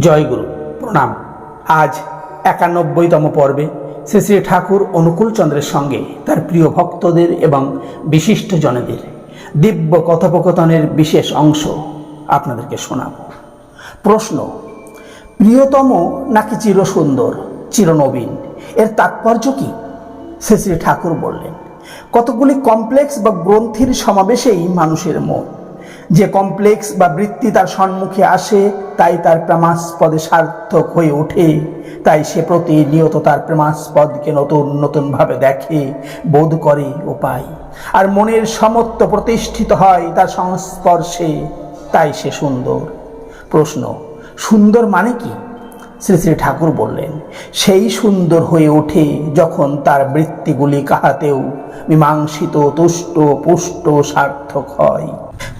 জয়গুরু, প্রণাম। আজ একানব্বইতম পর্বে শ্রী শ্রী ঠাকুর অনুকূল চন্দ্রের সঙ্গে তার প্রিয় ভক্তদের এবং বিশিষ্ট জনেদের দিব্য কথোপকথনের বিশেষ অংশ আপনাদেরকে শোনাব। প্রশ্ন, প্রিয়তম নাকি চিরসুন্দর, চিরনবীন? এর তাৎপর্য কি? শ্রী শ্রী ঠাকুর বললেন, কতগুলি কমপ্লেক্স বা গ্রন্থির সমাবেশেই মানুষের মন যে কমপ্লেক্স বা বৃত্তি তার সম্মুখে আসে, তাই তার প্রেমাস্পদে সার্থক হয়ে ওঠে। তাই সে প্রতিনিয়ত তার প্রেমাস্পদকে নতুন, নতুনভাবে দেখে, বোধ করে ও পায়। আর মনের সমত্ব প্রতিষ্ঠিত হয় তার সংস্পর্শে, তাই সে সুন্দর। প্রশ্ন, সুন্দর মানে কি? শ্রী শ্রী ঠাকুর বললেন, সেই সুন্দর হয়ে ওঠে যখন তার বৃত্তিগুলি কাহাতেও মীমাংসিত, তুষ্ট, পুষ্ট, সার্থক হয়।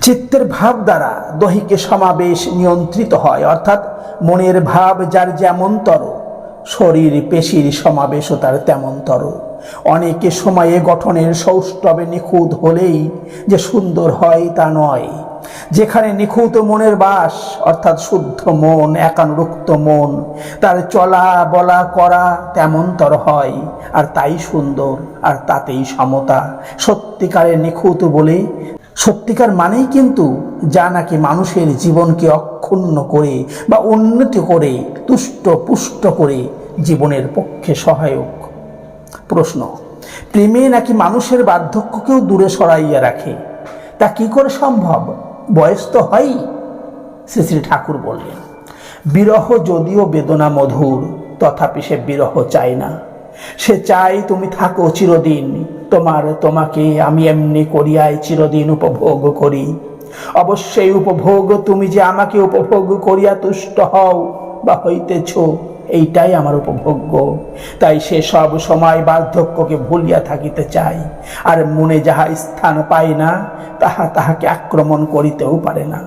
চিত্তের ভাব দ্বারা দহিকে সমাবেশ নিয়ন্ত্রিত হয়, অর্থাৎ মনের ভাব যার যেমনতর শরীর পেশির সমাবেশও তার তেমনতর অনেকে সময়ে গঠনের সৌষ্ঠবে নিখুঁত হলেই যে সুন্দর হয় তা নয়। যেখানে নিখুঁত মনের বাস, অর্থাৎ শুদ্ধ মন, একানুরক্ত মন, তার চলা বলা করা তেমনতর হয়, আর তাই সুন্দর, আর তাতেই সমতা। সত্যিকারের নিখুঁত বলে সত্যিকার মানেই কিন্তু যা নাকি মানুষের জীবনকে অক্ষুণ্ণ করে বা উন্নতি করে, তুষ্ট পুষ্ট করে জীবনের পক্ষে সহায়ক? প্রশ্ন, প্রেমে নাকি মানুষের বার্ধক্যকেও দূরে সরাইয়া রাখে? তা কি করে সম্ভব? বয়স তো হয়ই শ্রী শ্রী ঠাকুর বললেন। বিরহ যদিও বেদনা মধুর, তথাপি সে বিরহ চায় না। সে চায় তুমি থাকো চিরদিন তোমার, তোমাকে আমি এমনি করিয়াই চিরদিন উপভোগ করি। অবশ্যই উপভোগ তুমি যে আমাকে উপভোগ করিয়া তুষ্ট হও বা হইতেছ, এইটাই আমার উপভোগ্য। তাই সে সব সময় বার্ধক্যকে ভুলিয়া থাকিতে চাই, আর মনে যাহা স্থান পায় না, তাহা তাহাকে আক্রমণ করিতেও পারে না।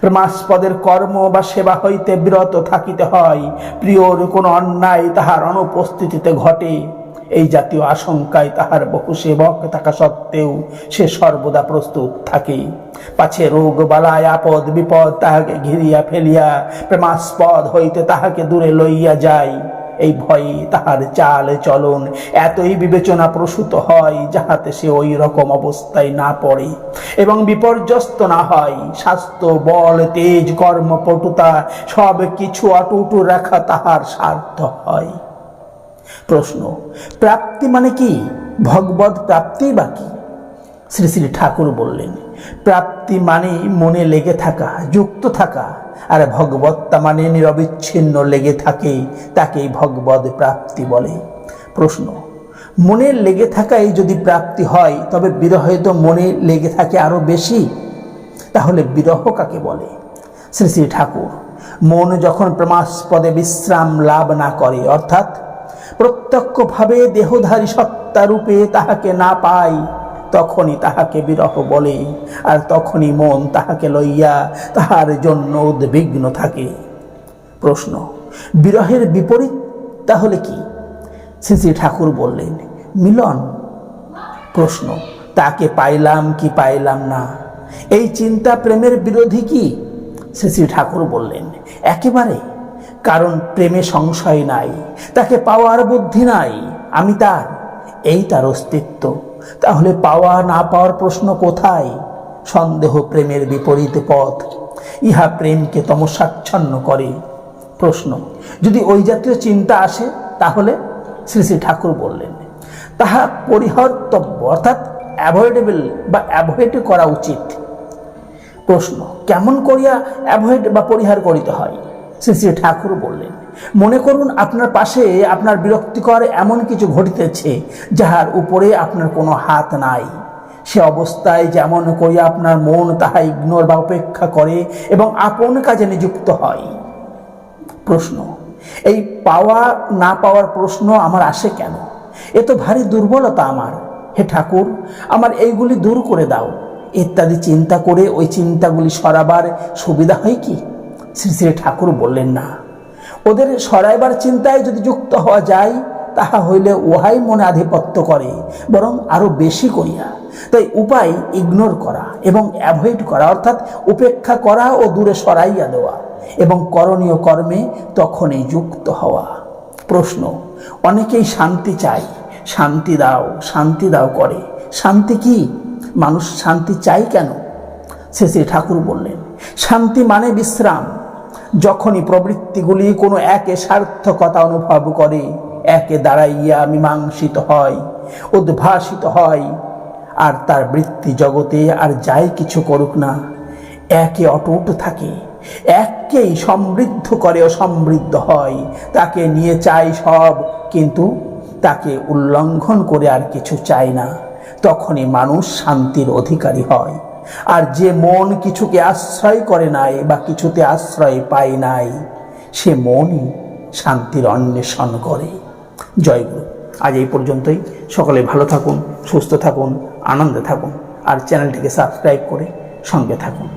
প্রেমাস্পদের কর্ম বা সেবা হইতে বিরত থাকিতে হয়, প্রিয়র কোনো অন্যায় তাহার অনুপস্থিতিতে ঘটে। এই জাতীয় আশঙ্কায় তাহার বহু সেবক থাকা সত্ত্বেও সে সর্বদা প্রস্তুত থাকে। পাছে রোগ বালায় আপদ, বিপদ তাহাকে ঘিরিয়া ফেলিয়া প্রেমাস্পদ হইতে তাহাকে দূরে লইয়া যায়। এই ভয়ে তাহার চাল, চলন এতই বিবেচনা প্রসূত হয় যাহাতে সে ওই রকম অবস্থায় না পড়ে এবং বিপর্যস্ত না হয়। স্বাস্থ্য, বল, তেজ কর্মপটুতা সব কিছু অটুট রাখা তাহার স্বার্থ হয়। প্রশ্ন, প্রাপ্তি মানে কি? ভগবত প্রাপ্তি বা কি? শ্রী শ্রী ঠাকুর বললেন, প্রাপ্তি মানে মনে লেগে থাকা, যুক্ত থাকা। আর ভগবত্তা মানে নিরবিচ্ছিন্ন লেগে থাকে, তাকেই ভগবত প্রাপ্তি বলে। প্রশ্ন, মনে লেগে থাকাই যদি প্রাপ্তি হয়, তবে বিরহে তো মনে লেগে থাকে আরও বেশি? তাহলে বিরহ কাকে বলে? শ্রী শ্রী ঠাকুর, মন যখন প্রমাস্পদে বিশ্রাম লাভ না করে, অর্থাৎ প্রত্যক্ষভাবে দেহধারী সত্তারূপে তাহাকে না পাই, তখনই তাহাকে বিরহ বলে, আর তখনই মন তাহাকে লইয়া তাহার জন্য উদ্বিগ্ন থাকে। প্রশ্ন, বিরহের বিপরীত তাহলে কি? শ্রী ঠাকুর বললেন, মিলন। প্রশ্ন, তাকে পাইলাম কি পাইলাম না? এই চিন্তা প্রেমের বিরোধী কি? শ্রী ঠাকুর বললেন, একেবারে। কারণ প্রেমে সংশয় নাই, তাকে পাওয়ার বুদ্ধি নাই, আমি তার, এই তার অস্তিত্ব। তাহলে পাওয়া না পাওয়ার প্রশ্ন কোথায়? সন্দেহ প্রেমের বিপরীত পথ, ইহা প্রেমকে তমসাচ্ছন্ন করে। প্রশ্ন, যদি ওই জাতীয় চিন্তা আসে, তাহলে শ্রী শ্রী ঠাকুর বললেন, তাহা পরিহর্তব্য, অর্থাৎ অ্যাভয়েডেবল বা অ্যাভয়েড করা উচিত। প্রশ্ন, কেমন করিয়া অ্যাভয়েড বা পরিহার করিতে হয়? শ্রী শ্রী ঠাকুর বললেন, মনে করুন আপনার পাশে আপনার বিরক্তিকর এমন কিছু ঘটিতেছে, যাহার উপরে আপনার কোনো হাত নাই। সে অবস্থায় যেমন করিয়া আপনার মন তাহা ইগনোর বা উপেক্ষা করে এবং আপন কাজে নিযুক্ত হয়। প্রশ্ন, এই পাওয়া না পাওয়ার প্রশ্ন আমার আসে কেন? এ তো ভারী দুর্বলতা আমার। হে ঠাকুর, আমার এইগুলি দূর করে দাও। ইত্যাদি চিন্তা করে ওই চিন্তাগুলি সরাবার সুবিধা হয় কি? শ্রী শ্রী ঠাকুর বললেন না। ওদের সরাইবার চিন্তায় যদি যুক্ত হওয়া যায়, তাহা হইলে উহাই মনে আধিপত্য করে, বরং আরও বেশি করিয়া। তাই উপায় ইগনোর করা এবং অ্যাভয়েড করা, অর্থাৎ উপেক্ষা করা ও দূরে সরাইয়া দেওয়া এবং করণীয় কর্মে তখনই যুক্ত হওয়া। প্রশ্ন, অনেকেই শান্তি চায়, শান্তি দাও শান্তি দাও করে। শান্তি কি? মানুষ শান্তি চাই কেন? শেষে ঠাকুর বললেন, শান্তি মানে বিশ্রাম। যখনই প্রবৃত্তিগুলি কোনো একে সার্থকতা অনুভব করে, একে দাঁড়াইয়া মীমাংসিত হয়, উদ্ভাসিত হয়। আর তার বৃত্তি জগতে আর যাই কিছু করুক না, একে অটুট থাকে এককেই সমৃদ্ধ করে ও সমৃদ্ধ হয়। তাকে নিয়ে চাই সব, কিন্তু তাকে উল্লঙ্ঘন করে আর কিছু চায় না। তখনই মানুষ শান্তির অধিকারী হয়। আর যে মন কিছুকে আশ্রয় করে নাই বা কিছুতে আশ্রয় পায় নাই, সে মনই শান্তির অন্বেষণ করে। জয়গুরু আজ এই পর্যন্তই। সকলে ভালো থাকুন, সুস্থ থাকুন, আনন্দে থাকুন, আর চ্যানেলটিকে সাবস্ক্রাইব করে সঙ্গে থাকুন।